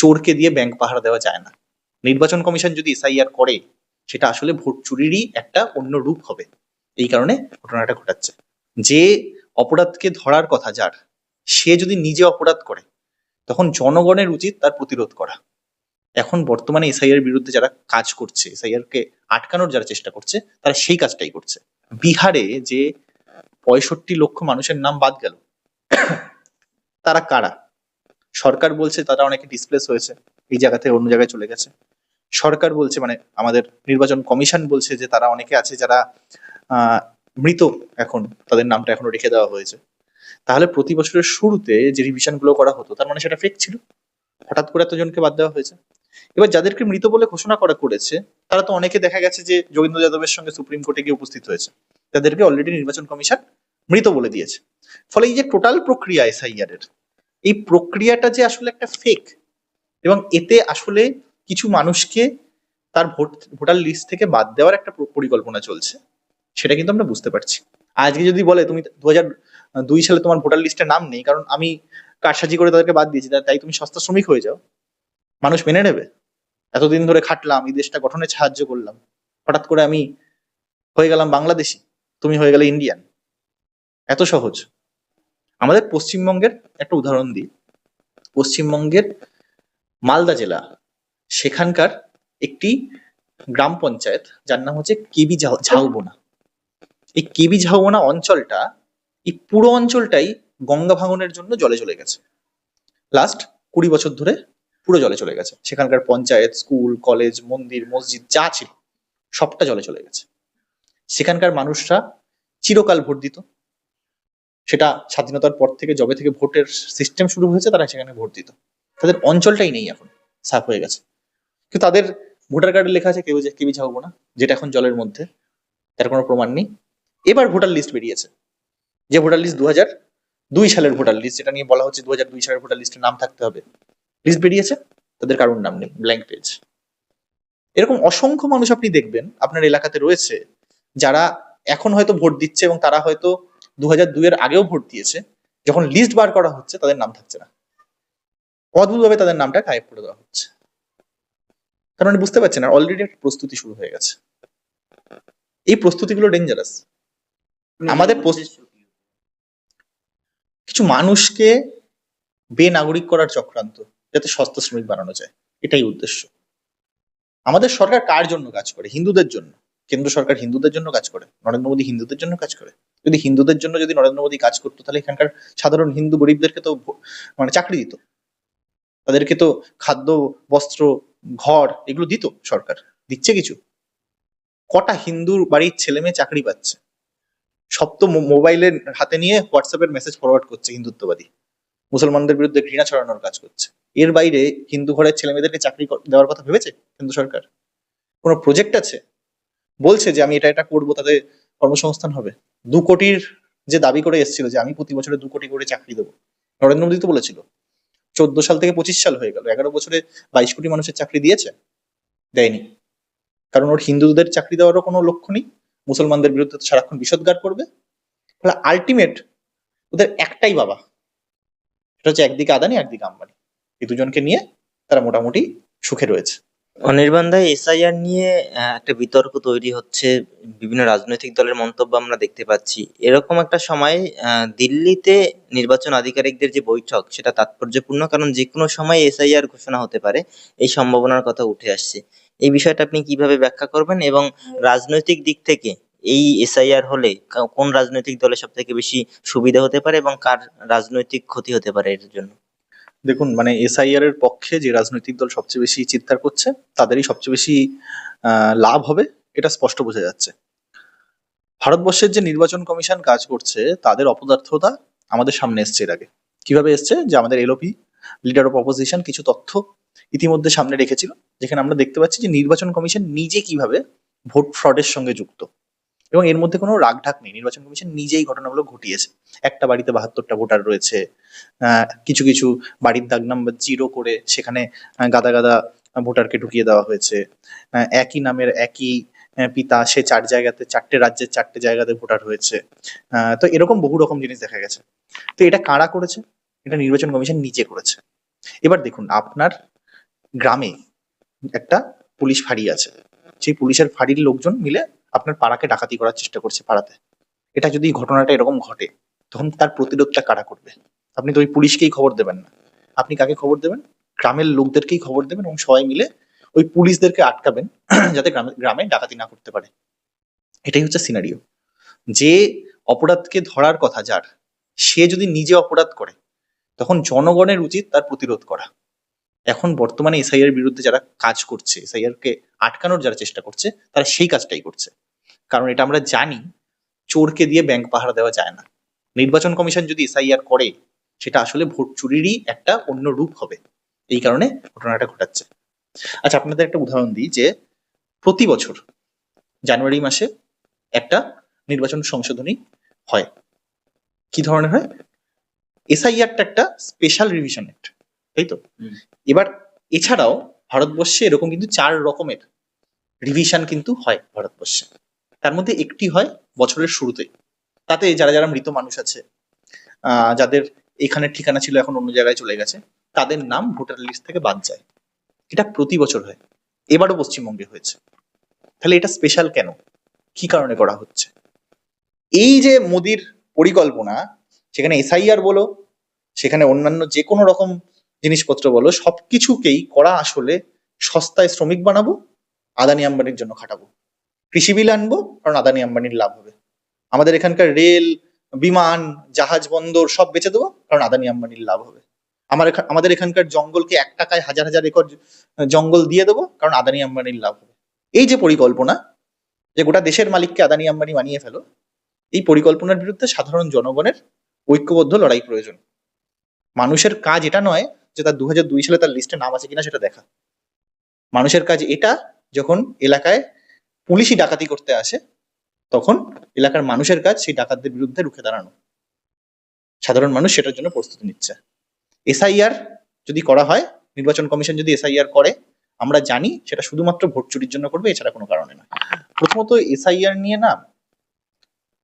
চোরকে দিয়ে ব্যাংক পাহারা দেওয়া যায় না। নির্বাচন কমিশন যদি এসআইআর করে, সেটা আসলে ভোট চুরিরই একটা অন্য রূপ হবে। এই কারণে ঘটনাটা ঘটাচ্ছে। যে অপরাধকে ধরার কথা যার, সে যদি নিজে অপরাধ করে, তখন জনগণের উচিত তার প্রতিরোধ করা। এখন বর্তমানে এসআইআর বিরুদ্ধে যারা কাজ করছে এসআইআর কে আটকানোর যারা চেষ্টা করছে, তারা সেই কাজটাই করছে। বিহারে যে পঁয়ষট্টি লক্ষ মানুষের নাম বাদ গেল, তারা কারা? সরকার বলছে তারা অনেকে ডিসপ্লেস হয়েছে, এই জায়গা থেকে অন্য জায়গায় চলে গেছে। সরকার বলছে মানে আমাদের নির্বাচন কমিশন বলছে যে তারা অনেকে আছে যারা মৃত এখন, তাদের নামটা এখনও রেখে দেওয়া হয়েছে। তাহলে প্রতি বছরের শুরুতে যে রিভিশনগুলো করা হতো, তার মানে সেটা ফেক ছিল। হঠাৎ করে এতজনকে বাদ দেওয়া হয়েছে। এবার যাদেরকে মৃত বলে ঘোষণা করা করেছে, তারা তো অনেকে দেখা গেছে যে যোগেন্দ্র যাদবের সঙ্গে সুপ্রিম কোর্টে গিয়ে উপস্থিত হয়েছে। তাদেরকে অলরেডি নির্বাচন কমিশন মৃত বলে দিয়েছে। ফলে এই যে টোটাল প্রক্রিয়া এসআইআর এর এই প্রক্রিয়াটা যে আসলে একটা ফেক এবং এতে আসলে কিছু মানুষকে তার ভোট, ভোটার লিস্ট থেকে বাদ দেওয়ার একটা পরিকল্পনা চলছে, সেটা কিন্তু আমরা বুঝতে পারছি। আজকে যদি বলে তুমি দু দুই সালে তোমার ভোটার লিস্টে নাম নেই, কারণ আমি কারসাজি করে তাদেরকে বাদ দিয়েছি তাই তুমি সস্তা শ্রমিক হয়ে যাও। মানুষ মেনে নেবে। এতদিন ধরে খাটলাম, এই দেশটা গঠনে সাহায্য করলাম। হঠাৎ করে আমি হয়ে গেলাম বাংলাদেশি, তুমি হয়ে গেলে ইন্ডিয়ান এত সহজ। আমাদের পশ্চিমবঙ্গের একটা উদাহরণ দিই। পশ্চিমবঙ্গের মালদা জেলা, সেখানকার একটি গ্রাম পঞ্চায়েত, যার নাম হচ্ছে কেবি ঝাউ- ঝাউবোনা। এই কেবি ঝাউবোনা অঞ্চলটা এই পুরো অঞ্চলটাই গঙ্গা ভাঙনের জন্য জলে চলে গেছে। লাস্ট কুড়ি বছর ধরে পুরো জলে চলে গেছে। সেখানকার পঞ্চায়েত, স্কুল, কলেজ, মন্দির, মসজিদ, যা ছিল, সবটা জলে চলে গেছে। সেখানকার মানুষরা চিরকাল ভোট দিত। সেটা স্বাধীনতার পর থেকে জবে থেকে ভোটের সিস্টেম শুরু হয়েছে, তারা সেখানে ভোট দিত। তাদের অঞ্চলটাই নেই এখন, সাফ হয়ে গেছে। কিন্তু তাদের ভোটার কার্ডে লেখা আছে, কেউ যে কেবি ঝাউবো না যেটা এখন জলের মধ্যে, তার কোনো প্রমাণ নেই। এবার ভোটার লিস্ট বেরিয়েছে, যে ভোটার লিস্ট দু দুই সালের ভোটার লিস্ট যেটা নিয়ে বলা হচ্ছে দু হাজার দুই সালের ভোটার লিস্টে নাম থাকতে হবে। লিস্ট বেরিয়েছে, তাদের কারোর নাম নেই ব্ল্যাঙ্ক পেজ এরকম অসংখ্য মানুষ আপনি দেখবেন, আপনার এলাকাতে রয়েছে, যারা এখন হয়তো ভোট দিচ্ছে এবং তারা হয়তো দু হাজার দুইয়ের আগেও ভোট দিয়েছে। যখন লিস্ট বার করা হচ্ছে তাদের নাম থাকছে না। অদ্ভুতভাবে তাদের নামটা গায়েব করে দেওয়া হচ্ছে। তার মানে বুঝতে পারছেন আর অলরেডি একটা প্রস্তুতি শুরু হয়ে গেছে। এই প্রস্তুতিগুলো ডেঞ্জারাস আমাদের কিছু মানুষকে বেনাগরিক করার চক্রান্ত যাতে সস্তা শ্রমিক বানানো যায়। এটাই উদ্দেশ্য। আমাদের সরকার কার জন্য কাজ করে? হিন্দুদের জন্য। কেন্দ্র সরকার হিন্দুদের জন্য কাজ করে। নরেন্দ্র মোদী হিন্দুদের জন্য কাজ করে। যদি হিন্দুদের জন্য যদি নরেন্দ্র মোদী কাজ করতো, তাহলে এখানকার সাধারণ হিন্দু গরিবদেরকে তো মানে চাকরি দিত। তাদেরকে তো খাদ্য, বস্ত্র, ঘর এগুলো দিত সরকার। দিচ্ছে কিছু? কটা হিন্দুর বাড়ির ছেলে মেয়ে চাকরি পাচ্ছে? সব তো মোবাইলের হাতে নিয়ে হোয়াটসঅ্যাপের মেসেজ ফরওয়ার্ড করছে হিন্দুত্ববাদী। মুসলমানদের বিরুদ্ধে ঘৃণা ছড়ানোর কাজ করছে। এর বাইরে হিন্দু ঘরের ছেলে মেয়েদেরকে চাকরি দেওয়ার কথা ভেবেছে কেন্দ্র সরকার? কোনো প্রজেক্ট আছে? বলছে যে আমি এটা এটা করব, তাতে কর্মসংস্থান হবে। দু কোটির যে দাবি করে এসেছিল যে আমি প্রতি বছরে দু কোটি করে চাকরি দেবো, নরেন্দ্র মোদী তো বলেছিল, চোদ্দ সাল থেকে পঁচিশ সাল হয়ে গেল, এগারো বছরে বাইশ কোটি মানুষের চাকরি দিয়েছে, দেয়নি। কারণ ওর হিন্দুদের চাকরি দেওয়ারও কোনো লক্ষ্য নেই, মুসলমানদের বিরুদ্ধে তো সারাক্ষণ বিষোদ্গার করবে। ফলে আলটিমেট ওদের একটাই বাবা, সেটা হচ্ছে একদিকে আদানি, একদিকে আম্বানি। এই দুজনকে নিয়ে তারা মোটামুটি সুখে রয়েছে। অনির্বাণ দা এসআইআর নিয়ে একটা বিতর্ক তৈরি হচ্ছে। বিভিন্ন রাজনৈতিক দলের মন্তব্য আমরা দেখতে পাচ্ছি। এরকম একটা সময় দিল্লিতে নির্বাচন আধিকারিকদের যে বৈঠক, সেটা তাৎপর্যপূর্ণ, কারণ যে কোনো সময় এসআইআর ঘোষণা হতে পারে। এই সম্ভাবনার কথা উঠে আসছে। এই বিষয়টা আপনি কীভাবে ব্যাখ্যা করবেন এবং রাজনৈতিক দিক থেকে এই এসআইআর হলে কোন রাজনৈতিক দলের সব থেকে বেশি সুবিধা হতে পারে এবং কার রাজনৈতিক ক্ষতি হতে পারে এর জন্য? দেখুন মানে এসআইআর এর পক্ষে যে রাজনৈতিক দল সবচেয়ে বেশি চিৎকার করছে, তাদেরই সবচেয়ে বেশি লাভ হবে, এটা স্পষ্ট বোঝা যাচ্ছে। ভারতবর্ষের যে নির্বাচন কমিশন কাজ করছে, তাদের অপদার্থতা আমাদের সামনে এসছে এর আগে। কীভাবে এসছে? যে আমাদের এলওপি লিডার অফ অপোজিশন কিছু তথ্য ইতিমধ্যে সামনে রেখেছিল, যেখানে আমরা দেখতে পাচ্ছি যে নির্বাচন কমিশন নিজে কীভাবে ভোট ফ্রডের সঙ্গে যুক্ত। এবং এর মধ্যে কোনো রাগঢাক নেই। নির্বাচন কমিশন নিজেই ঘটনাগুলো ঘটিয়েছে। একটা বাড়িতে বাহাত্তরটা ভোটার রয়েছে। কিছু কিছু বাড়ির দাগ নাম্বার জিরো করে সেখানে গাদা গাদা ভোটারকে ঢুকিয়ে দেওয়া হয়েছে। একই নামের একই পিতা সে চার জায়গাতে, চারটে রাজ্যের চারটে জায়গাতে ভোটার হয়েছে। তো এরকম বহু রকম জিনিস দেখা গেছে। তো এটা কারা করেছে? এটা নির্বাচন কমিশন নিজে করেছে। এবার দেখুন, আপনার গ্রামে একটা পুলিশ ফাঁড়ি আছে। সেই পুলিশের ফাঁড়ির লোকজন মিলে আপনার পাড়াকে ডাকাতি করার চেষ্টা করছে পাড়াতে। এটা যদি ঘটনাটা এরকম ঘটে, তখন তার প্রতিরোধটা কারা করবে? আপনি তো ওই পুলিশকেই খবর দেবেন না। আপনি কাকে খবর দেবেন? গ্রামের লোকদেরকেই খবর দেবেন এবং সবাই মিলে ওই পুলিশদেরকে আটকাবেন, যাতে গ্রামে গ্রামে ডাকাতি না করতে পারে। এটাই হচ্ছে সিনারিও যে অপরাধকে ধরার কথা যার, সে যদি নিজে অপরাধ করে, তখন জনগণের উচিত তার প্রতিরোধ করা। এখন বর্তমানে এসআইআর বিরুদ্ধে যারা কাজ করছে, এসআইআর কে আটকানোর যারা চেষ্টা করছে, তারা সেই কাজটাই করছে। কারণ এটা আমরা জানি চোরকে দিয়ে ব্যাংক পাহারা দেওয়া যায় না। নির্বাচন কমিশন যদি এসআইআর করে সেটা আসলে ভোট চুরিরই একটা অন্য রূপ হবে। এই কারণে ঘটনাটা ঘটাচ্ছে। আচ্ছা আপনাদের একটা উদাহরণ দিই যে প্রতি বছর জানুয়ারি মাসে একটা নির্বাচন সংশোধনী হয়। কি ধরনের হয়? এসআইআরটা একটা স্পেশাল রিভিশন অ্যাক্ট তাই তো? এবার এছাড়াও ভারতবর্ষে এরকম কিন্তু চার রকমের রিভিশন কিন্তু হয় ভারতবর্ষে। তার মধ্যে একটি হয় বছরের শুরুতে। তাতে যারা যারা মৃত মানুষ আছে যাদের এখানে ঠিকানা ছিল এখন অন্য জায়গায় চলে গেছে, তাদের নাম ভোটার লিস্ট থেকে বাদ যায়। এটা প্রতি বছর হয়। এবারও পশ্চিমবঙ্গে হয়েছে। তাহলে এটা স্পেশাল কেন? কি কারণে করা হচ্ছে? এই যে মোদির পরিকল্পনা, সেখানে এসআইআর বলো, সেখানে অন্যান্য যে কোনো রকম জিনিসপত্র বলো, সবকিছুকেই করা আসলে সস্তায় শ্রমিক বানাবো, আদানি আম্বানির জন্য খাটাবো। কৃষি বিল আনব, কারণ আদানি আম্বানির লাভ হবে। আমাদের এখানকার রেল, বিমান, জাহাজ, বন্দর সব বেচে দেবো, কারণ আদানি আম্বানির লাভ হবে। আমার আমাদের এখানকার জঙ্গলকে এক টাকায় হাজার হাজার একর জঙ্গল দিয়ে দেবো, কারণ আদানি আম্বানির লাভ হবে। এই যে পরিকল্পনা, যে গোটা দেশের মালিককে আদানি আম্বানি বানিয়ে ফেলো, এই পরিকল্পনার বিরুদ্ধে সাধারণ জনগণের ঐক্যবদ্ধ লড়াই প্রয়োজন। মানুষের কাজ এটা নয় যে তার দু সালে তার লিস্টে নাম আছে কিনা সেটা দেখা। মানুষের কাজ এটা যখন এলাকায় পুলিশই ডাকাতি করতে আসে, তখন এলাকার মানুষের কাজ সেই ডাকাতদের বিরুদ্ধে রুখে দাঁড়ানো। সাধারণ মানুষ সেটার জন্য প্রস্তুতি নিচ্ছে। এসআইআর যদি করা হয়, নির্বাচন কমিশন যদি এসআইআর করে, আমরা জানি সেটা শুধুমাত্র ভোট চুরির জন্য করবে, এছাড়া কোনো কারণে না। প্রথমত এসআইআর নিয়ে না,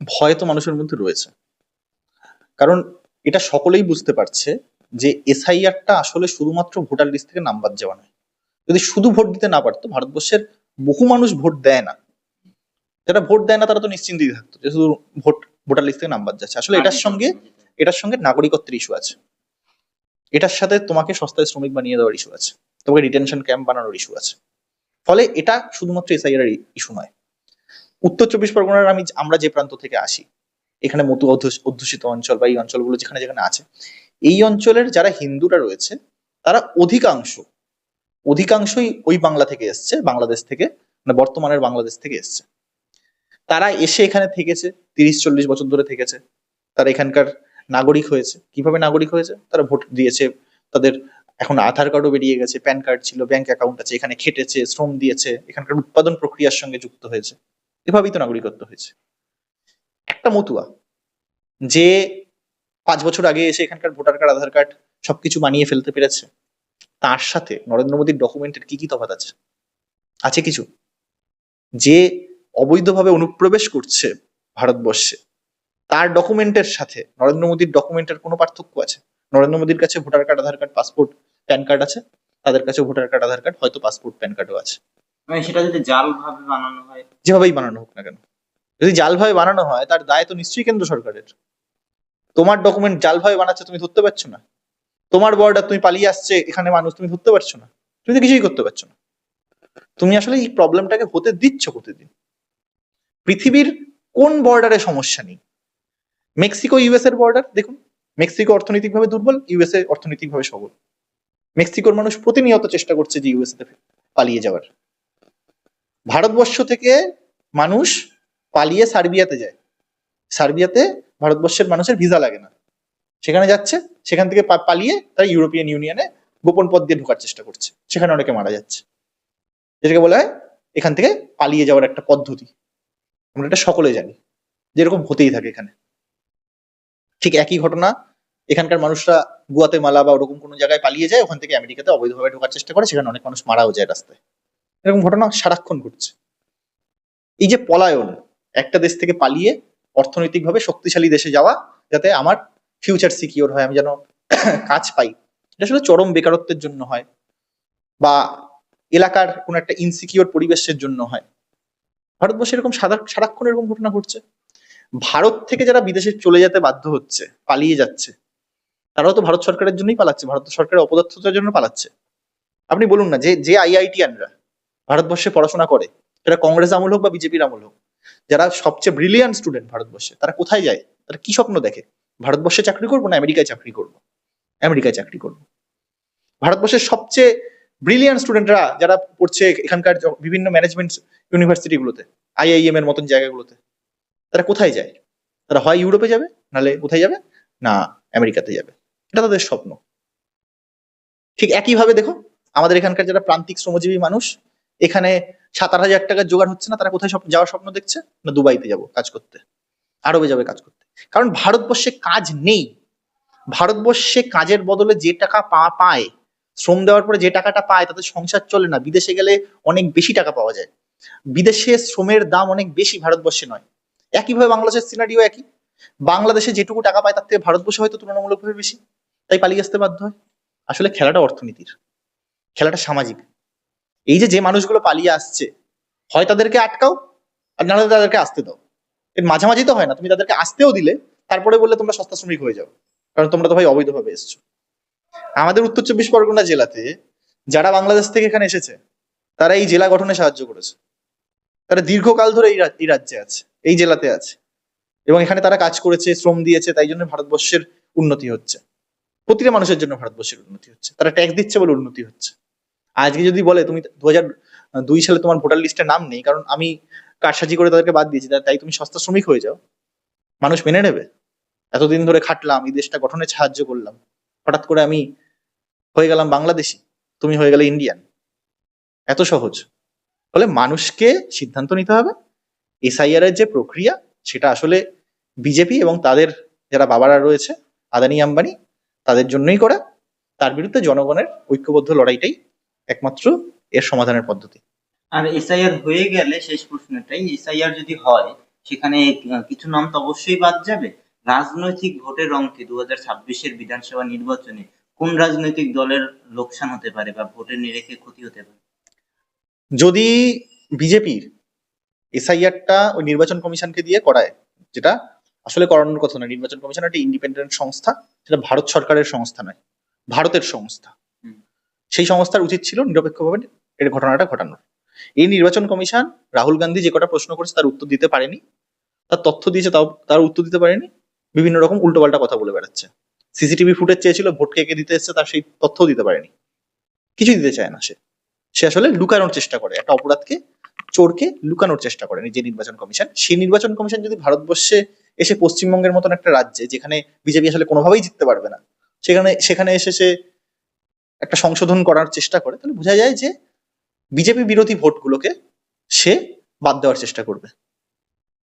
ভয় তো মানুষের মধ্যে রয়েছে। কারণ এটা সকলেই বুঝতে পারছে যে এসআইআরটা আসলে শুধুমাত্র ভোটার লিস্ট থেকে নাম বাদ যাওয়া নয়। যদি শুধু ভোট দিতে না পারতো, ভারতবর্ষের বহু মানুষ ভোট দেয় না। যারা ভোট দেয় না, তারা তো নিশ্চিন্তেই থাকতো যে শুধু ভোট, ভোটার লিস্ট থেকে নাম্বার যাচ্ছে। আসলে এটার সঙ্গে এটার সঙ্গে নাগরিকত্বের ইস্যু আছে। এটার সাথে তোমাকে সস্তায় শ্রমিক বানিয়ে দেওয়ার ইস্যু আছে। তোমাকে ডিটেনশন ক্যাম্প বানানোর ইস্যু আছে। ফলে এটা শুধুমাত্র এসআইআর ইস্যু নয়। উত্তর চব্বিশ পরগনার আমি আমরা যে প্রান্ত থেকে আসি, এখানে মতু অধ্যুষ- অধ্যুষিত অঞ্চল বা এই অঞ্চলগুলো যেখানে যেখানে আছে, এই অঞ্চলের যারা হিন্দুরা রয়েছে, তারা অধিকাংশ অধিকাংশই ওই বাংলা থেকে এসছে, বাংলাদেশ থেকে মানে বর্তমানের বাংলাদেশ থেকে এসছে। তারা এসে এখানে থেকেছে, তিরিশ, চল্লিশ বছর ধরে থেকেছে। তারা এখানকার নাগরিক হয়েছে। কীভাবে নাগরিক হয়েছে? তারা ভোট দিয়েছে, তাদের এখন আধার কার্ডও বেরিয়ে গেছে, প্যান কার্ড ছিল ব্যাংক অ্যাকাউন্ট আছে, এখানে খেটেছে, শ্রম দিয়েছে, এখানকার উৎপাদন প্রক্রিয়ার সঙ্গে যুক্ত হয়েছে। এভাবেই তো নাগরিকত্ব হয়েছে। একটা মতুয়া, যে পাঁচ বছর আগে এসে এখানকার ভোটার কার্ড আধার কার্ড সবকিছু বানিয়ে ফেলতে পেরেছে তার সাথে নরেন্দ্র মোদীর ডকুমেন্টের কি কি তফাত আছে? আছে কিছু? যে অবৈধভাবে অনুপ্রবেশ করছে ভারতবর্ষে তার ডকুমেন্টের সাথে নরেন্দ্র মোদীর ডকুমেন্টের কোনো পার্থক্য আছে? নরেন্দ্র মোদীর কাছে voter card Aadhaar card passport pan card আছে? তাদের কাছে ভোটার কার্ড আধার কার্ড হয়তো পাসপোর্ট প্যান কার্ডও আছে। মানে সেটা যদি জাল ভাবে বানানো হয়? যেভাবেই বানানো হোক না কেন। যদি জাল জালভাবে বানানো হয় তার দায় তো নিশ্চয়ই কেন্দ্র সরকারের। তোমার ডকুমেন্ট জাল জালভাবে বানাচ্ছে তুমি ধরতে পারছ না। তোমার বর্ডার তুমি পালিয়ে আসছে, এখানে মানুষ তুমি ধরতে পারছ না। তুমি তো কিছুই করতে পারছ না। তুমি আসলে এই প্রবলেমটাকে হতে দিচ্ছ প্রতিদিন। পৃথিবীর কোন বর্ডারে সমস্যা নেই? মেক্সিকো ইউএস এর বর্ডার, দেখুন। মেক্সিকো অর্থনৈতিকভাবে দুর্বল ইউএসএ অর্থনৈতিকভাবে সবল। মেক্সিকোর মানুষ প্রতিনিয়ত চেষ্টা করছে যে ইউএসএ তে পালিয়ে যাওয়ার। ভারতবর্ষ থেকে মানুষ পালিয়ে সার্বিয়াতে যায়। সার্বিয়াতে ভারতবর্ষের মানুষের ভিসা লাগে না। সেখানে যাচ্ছে, সেখান থেকে পালিয়ে তারা ইউরোপিয়ান ইউনিয়নে গোপন পথ দিয়ে ঢোকার চেষ্টা করছে। সেখানে অনেকে মারা যাচ্ছে। যেটাকে বলা হয় এখান থেকে পালিয়ে যাওয়ার একটা পদ্ধতি। আমরা এটা সকলে জানি। যেরকম হতেই থাকে এখানে। ঠিক একই ঘটনা, এখানকার মানুষরা গুয়াতে মালা বা ওরকম কোনো জায়গায় পালিয়ে যায়, ওখান থেকে আমেরিকাতে অবৈধভাবে ঢোকার চেষ্টা করে, সেখানে অনেক মানুষ মারাও যায় রাস্তায়। এরকম ঘটনা সারাক্ষণ ঘটছে। এই যে পলায়ন, একটা দেশ থেকে পালিয়ে অর্থনৈতিকভাবে শক্তিশালী দেশে যাওয়া, যাতে আমার ফিউচার সিকিওর হয়, আমি যেন কাজ পাই। এটা আসলে চরম বেকারত্বের জন্য হয় বা এলাকার কোনো একটা ইনসিকিউর পরিবেশের জন্য হয়। ভারতবর্ষে এরকম সাদা সারাক্ষণ এরকম ঘটনা ঘটছে। ভারত থেকে যারা বিদেশে চলে যেতে বাধ্য হচ্ছে, পালিয়ে যাচ্ছে, তারাও তো ভারত সরকারের জন্যই পালাচ্ছে, ভারত সরকারের অপদার্থতার জন্য পালাচ্ছে। আপনি বলুন না, যে যে আইআইটিয়ানরা ভারতবর্ষে পড়াশোনা করে, সেটা কংগ্রেস আমল হোক বা বিজেপির আমল হোক, যারা সবচেয়ে ব্রিলিয়ান্ট স্টুডেন্ট ভারতবর্ষে, তারা কোথায় যায়? তারা কি স্বপ্ন দেখে? ভারতবর্ষে চাকরি করব না আমেরিকায় চাকরি করব? আমেরিকায় চাকরি করব। ভারতবর্ষের সবচেয়ে ব্রিলিয়ান্ট স্টুডেন্টরা যারা পড়ছে এখানকার বিভিন্ন ম্যানেজমেন্ট ইউনিভার্সিটিগুলোতে আইআইএম এর মতন জায়গাগুলোতে, তারা কোথায় যায়? তারা হয় ইউরোপে যাবে? নালে কোথায় যাবে? না, আমেরিকাতে যাবে। এটা তাদের স্বপ্ন। ঠিক একইভাবে দেখো, আমাদের এখানকার যারা প্রান্তিক শ্রমজীবী মানুষ, এখানে সাত আট হাজার টাকার জোগাড় হচ্ছে না, তারা কোথায় যাওয়ার স্বপ্ন দেখছে? না দুবাইতে যাব কাজ করতে। আরবে যাবে কাজ করতে। কারণ ভারতবর্ষে কাজ নেই। ভারতবর্ষে কাজের বদলে যে টাকা পা, পায়, শ্রম দেওয়ার পরে যে টাকাটা পায়, তাতে সংসার চলে না। বিদেশে গেলে অনেক বেশি টাকা পাওয়া যায়। বিদেশে শ্রমের দাম অনেক বেশি ভারতবর্ষে নয়। একইভাবে বাংলাদেশের সিনারিও একই। বাংলাদেশে যেটুকু টাকা পায়, তার থেকে ভারতবর্ষে হয়তো তুলনামূলকভাবে বেশি। তাই পালিয়ে আসতে বাধ্য হয়। আসলে খেলাটা অর্থনীতির। খেলাটা সামাজিক। এই যে যে মানুষগুলো পালিয়ে আসছে, হয় তাদেরকে আটকাও, আর নাহলে তাদেরকে আসতে দাও। এর মাঝামাঝি তো হয় না, তুমি তাদেরকে আসতেও দিলে, তারপরে বললে তোমরা সস্তা শ্রমিক হয়ে যাও, কারণ তোমরা তো ভাই অবৈধভাবে এসছো। আমাদের উত্তর চব্বিশ পরগনা জেলাতে যারা বাংলাদেশ থেকে এখানে এসেছে, তারা এই জেলা গঠনে সাহায্য করেছে। তারা দীর্ঘকাল ধরে এই রাজ্যে আছে, এই জেলাতে আছে। এবং এখানে তারা কাজ করেছে, শ্রম দিয়েছে, তাই জন্য ভারতবর্ষের উন্নতি হচ্ছে। প্রতিটা মানুষের জন্য ভারতবর্ষের উন্নতি হচ্ছে। তারা ট্যাক্স দিচ্ছে বলে উন্নতি হচ্ছে। আজকে যদি বলে, তুমি দু দুই সালে তোমার ভোটার লিস্টে নাম নেই, কারণ আমি কারসাজি করে তাদেরকে বাদ দিয়েছি, তাই তুমি সস্তা শ্রমিক হয়ে যাও। মানুষ মেনে নেবে। এতদিন ধরে খাটলাম, এই দেশটা গঠনে সাহায্য করলাম। হঠাৎ করে আমি হয়ে গেলাম বাংলাদেশি, তুমি হয়ে গেলে ইন্ডিয়ান। এত সহজ। ফলে মানুষকে সিদ্ধান্ত নিতে হবে। এসআইআর এর যে প্রক্রিয়া, সেটা আসলে বিজেপি এবং তাদের যারা বাবারা রয়েছে, আদানি আম্বানি, তাদের জন্যই করা। তার বিরুদ্ধে জনগণের ঐক্যবদ্ধ লড়াইটাই একমাত্র এর সমাধানের পদ্ধতি। আর এসআইআর হয়ে গেলে শেষ প্রশ্নটাই এসআইআর যদি হয় সেখানে কিছু নাম তো অবশ্যই বাদ যাবে। রাজনৈতিক ভোটের অঙ্কে দু হাজার ছাব্বিশের বিধানসভা নির্বাচনে কোন রাজনৈতিক দলের লোকসান হতে পারে বা ভোটের নিরেখে ক্ষতি হতে পারে? যদি বিজেপির এসআইআরটা ওই নির্বাচন কমিশনকে দিয়ে করায় যেটা আসলে করানোর কথা না নির্বাচন কমিশন একটা ইন্ডিপেন্ডেন্ট সংস্থা সেটা ভারত সরকারের সংস্থা নয় ভারতের সংস্থা। সেই সংস্থার উচিত ছিল নিরপেক্ষভাবে এর ঘটনাটা ঘটানোর। এই নির্বাচন কমিশন রাহুল গান্ধী যে কটা প্রশ্ন করেছে তার উত্তর দিতে পারেনি, তার তথ্য দিয়েছে তাও, তার উত্তর দিতে পারেনি, বিভিন্ন রকম উল্টোপাল্টা কথা বলে বেড়াচ্ছে। সিসিটিভি ফুটেজ চেয়েছিল, ভোট কে দিতে এসছে তার সেই তথ্যও দিতে পারেনি। কিছুই দিতে চায় না সে। সে আসলে লুকানোর চেষ্টা করে, একটা অপরাধকে, চোরকে লুকানোর চেষ্টা এই যে নির্বাচন কমিশন। সেই নির্বাচন কমিশন যদি ভারতবর্ষে এসে পশ্চিমবঙ্গের মতন একটা রাজ্যে, যেখানে বিজেপি আসলে কোনোভাবেই জিততে পারবে না, সেখানে সেখানে এসে সে একটা সংশোধন করার চেষ্টা করে, তাহলে বোঝা যায় যে বিজেপি বিরোধী ভোটগুলোকে সে বাদ দেওয়ার চেষ্টা করবে।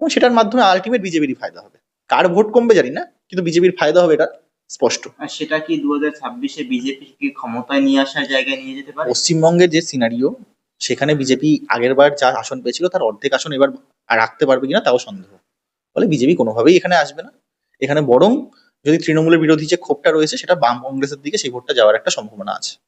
এবং সেটার মাধ্যমে আলটিমেট বিজেপিরই ফায়দা হবে। কার ভোট কমবে জানি না কিন্তু বিজেপির ফায়দা হবে এটা স্পষ্ট। আর সেটা কি দু হাজার ছাব্বিশে বিজেপি কি ক্ষমতায় নিয়ে আসার জায়গায় নিয়ে যেতে পারে? পশ্চিমবঙ্গের যে সিনারিও সেখানে বিজেপি আগের বার যা আসন পেয়েছিল তার অর্ধেক আসন এবার রাখতে পারবে কিনা তাও সন্দেহ। ফলে বিজেপি কোনোভাবেই এখানে আসবে না। এখানে বরং যদি তৃণমূলের বিরোধী যে ক্ষোভটা রয়েছে সেটা বাম কংগ্রেসের দিকে সেই ভোটটা যাওয়ার একটা সম্ভাবনা আছে।